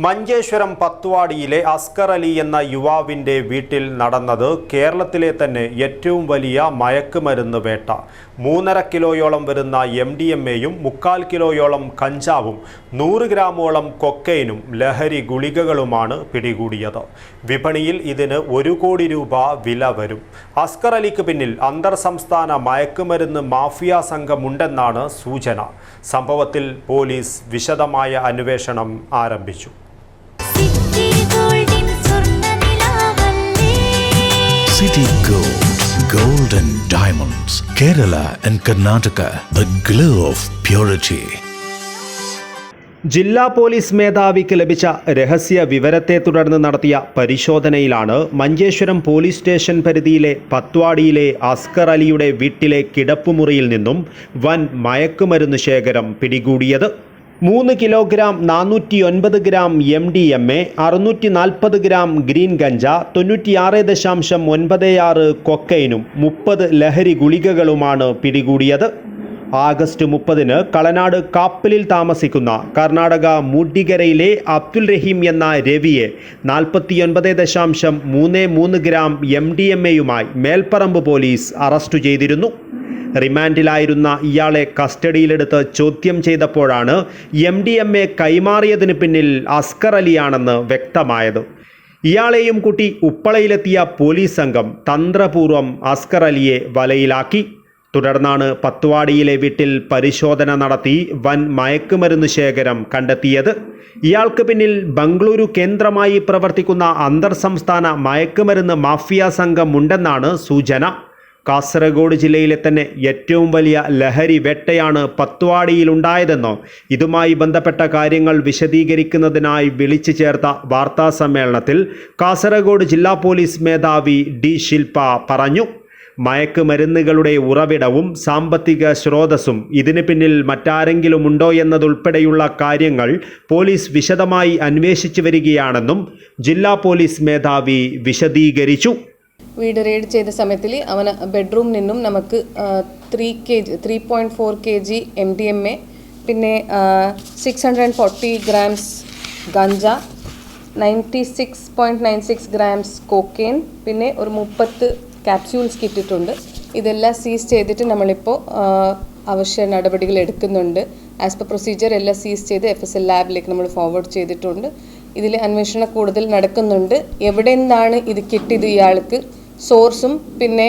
മഞ്ചേശ്വരം പത്തുവാടിയിലെ അസ്കർ അലി എന്ന യുവാവിന്റെ വീട്ടിൽ നടന്നത് കേരളത്തിലെ തന്നെ ഏറ്റവും വലിയ മയക്കുമരുന്ന് വേട്ട. മൂന്നര കിലോയോളം വരുന്ന എം ഡി എം എയും മുക്കാൽ കിലോയോളം കഞ്ചാവും നൂറ് ഗ്രാമോളം കൊക്കൈനും ലഹരി ഗുളികകളുമാണ് പിടികൂടിയത്. വിപണിയിൽ ഇതിന് ഒരു കോടി രൂപ വില വരും. അസ്കർ അലിക്ക് പിന്നിൽ അന്തർ സംസ്ഥാന മയക്കുമരുന്ന് മാഫിയ സംഘമുണ്ടെന്നാണ് സൂചന. സംഭവത്തിൽ പോലീസ് വിശദമായ അന്വേഷണം ആരംഭിച്ചു. City gold gold and Diamonds, Kerala and Karnataka, the glow of purity. ജില്ലാ പോലീസ് മേധാവിക്ക് ലഭിച്ച രഹസ്യ വിവരത്തെ തുടർന്ന് നടത്തിയ പരിശോധനയിലാണ് മഞ്ചേശ്വരം പോലീസ് സ്റ്റേഷൻ പരിധിയിലെ പത്വാടിയിലെ അസ്കർ അലിയുടെ വീട്ടിലെ കിടപ്പുമുറിയിൽ നിന്നും വൻ മയക്കുമരുന്ന് ശേഖരം പിടികൂടിയത് മൂന്ന് കിലോഗ്രാം നാനൂറ്റി ഒൻപത് gram M D M A അറുന്നൂറ്റി നാൽപ്പത് ഗ്രാം ഗ്രീൻ ഗഞ്ച തൊണ്ണൂറ്റിയാറ് ദശാംശം ഒൻപത് ആറ് കൊക്കൈനും മുപ്പത് ലഹരി ഗുളികകളുമാണ് പിടികൂടിയത്. ആഗസ്റ്റ് മുപ്പതിന് കളനാട് കാപ്പലിൽ താമസിക്കുന്ന കർണാടക മൂഡിഗരയിലെ അബ്ദുൽ റഹീം എന്ന രവിയെ നാൽപ്പത്തിയൊൻപത് ദശാംശം മൂന്ന് മൂന്ന് ഗ്രാം എം ഡി എം എയുമായി മേൽപ്പറമ്പ് പോലീസ് അറസ്റ്റ് ചെയ്തിരുന്നു. റിമാൻഡിലായിരുന്ന ഇയാളെ കസ്റ്റഡിയിലെടുത്ത് ചോദ്യം ചെയ്തപ്പോഴാണ് എം ഡി എം എ കൈമാറിയതിന് പിന്നിൽ അസ്കർ അലിയാണെന്ന് വ്യക്തമായത്. ഇയാളെയും കൂട്ടി ഉപ്പളയിലെത്തിയ പോലീസ് സംഘം തന്ത്രപൂർവം അസ്കർ അലിയെ വലയിലാക്കി. തുടർന്നാണ് പത്തുവാടിയിലെ വീട്ടിൽ പരിശോധന നടത്തി വൻ മയക്കുമരുന്ന് ശേഖരം കണ്ടെത്തിയത്. ഇയാൾക്ക് പിന്നിൽ ബംഗളൂരു കേന്ദ്രമായി പ്രവർത്തിക്കുന്ന അന്തർ സംസ്ഥാന മയക്കുമരുന്ന് മാഫിയ സംഘമുണ്ടെന്നാണ് സൂചന. കാസർഗോഡ് ജില്ലയിലെ തന്നെ ഏറ്റവും വലിയ ലഹരി വേട്ടയാണ് പത്വാടിയിലുണ്ടായതെന്നോ ഇതുമായി ബന്ധപ്പെട്ട കാര്യങ്ങൾ വിശദീകരിക്കുന്നതിനായി വിളിച്ചു ചേർത്ത വാർത്താ സമ്മേളനത്തിൽ കാസർഗോഡ് ജില്ലാ പോലീസ് മേധാവി ഡി ശിൽപ പറഞ്ഞു. മയക്കുമരുന്നുകളുടെ ഉറവിടവും സാമ്പത്തിക സ്രോതസ്സും ഇതിന് പിന്നിൽ മറ്റാരെങ്കിലും ഉണ്ടോ എന്നതുൾപ്പെടെയുള്ള കാര്യങ്ങൾ പോലീസ് വിശദമായി അന്വേഷിച്ചു വരികയാണെന്നും ജില്ലാ പോലീസ് മേധാവി വിശദീകരിച്ചു. വീട് റെയ്ഡ് ചെയ്ത സമയത്തിൽ അവൻ ബെഡ്റൂം നിന്നും നമുക്ക് three K G three point four K G M D M A പിന്നെ six hundred and forty grams ganja ninety six point nine six grams cocaine പിന്നെ ഒരു മുപ്പത്ത് ക്യാപ്സ്യൂൾസ് കിട്ടിയിട്ടുണ്ട്. ഇതെല്ലാം സീസ് ചെയ്തിട്ട് നമ്മളിപ്പോൾ ആവശ്യ നടപടികൾ എടുക്കുന്നുണ്ട്. ആസ് പെർ പ്രൊസീജിയർ എല്ലാം സീസ് ചെയ്ത് എഫ് എസ് എൽ ലാബിലേക്ക് നമ്മൾ ഫോർവേഡ് ചെയ്തിട്ടുണ്ട്. ഇതിൽ അന്വേഷണം കൂടുതൽ നടക്കുന്നുണ്ട്. എവിടെ നിന്നാണ് ഇത് കിട്ടിയത് ഇയാൾക്ക്? സോഴ്സും പിന്നെ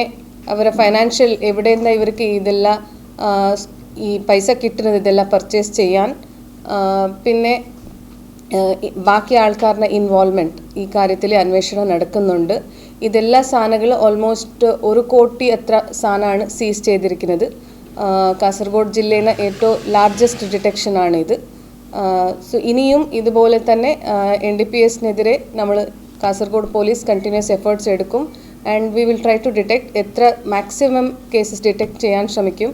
അവരെ ഫൈനാൻഷ്യൽ എവിടെ നിന്നാണ് ഇവർക്ക് ഇതെല്ലാം ഈ പൈസ കിട്ടുന്നത് ഇതെല്ലാം പർച്ചേസ് ചെയ്യാൻ പിന്നെ ബാക്കി ആൾക്കാരുടെ ഇൻവോൾവ്മെന്റ് ഈ കാര്യത്തിൽ അന്വേഷണം നടക്കുന്നുണ്ട്. ഇതെല്ലാ സാധനങ്ങളും ഓൾമോസ്റ്റ് ഒരു കോടി അത്ര സാധനമാണ് സീസ് ചെയ്തിരിക്കുന്നത്. കാസർഗോഡ് ജില്ലയിലെ ഏറ്റവും ലാർജസ്റ്റ് ഡിറ്റക്ഷൻ ആണ് ഇത്. സോ ഇനിയും ഇതുപോലെ തന്നെ എൻ ഡി പി എസിനെതിരെ നമ്മൾ കാസർഗോഡ് പോലീസ് കണ്ടിന്യൂസ് എഫേർട്സ് എടുക്കും. and we will try to detect എത്ര മാക്സിമം കേസസ് ഡിറ്റക്ട് ചെയ്യാൻ ശ്രമിക്കും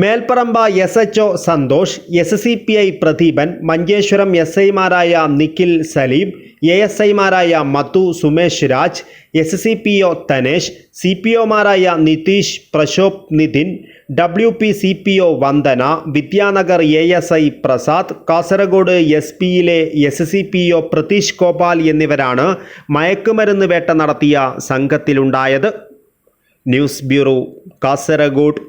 Melparamba S H O Santhosh S C P I Pradeepan Manjeshwaram S ഐമാരായ നിഖിൽ സലീം എ എസ് ഐമാരായ Madhu Sumesh Raj S C P O Thanesh C P ഒമാരായ Nitheesh Prashob Nithin W P C P O Vandana Vidyanagar A S I Prasad Kasaragod S പിയിലെ S C P O Pratheesh Gopal എന്നിവരാണ് മയക്കുമരുന്ന് വേട്ട നടത്തിയ സംഘത്തിലുണ്ടായത്. News bureau Kasaragod.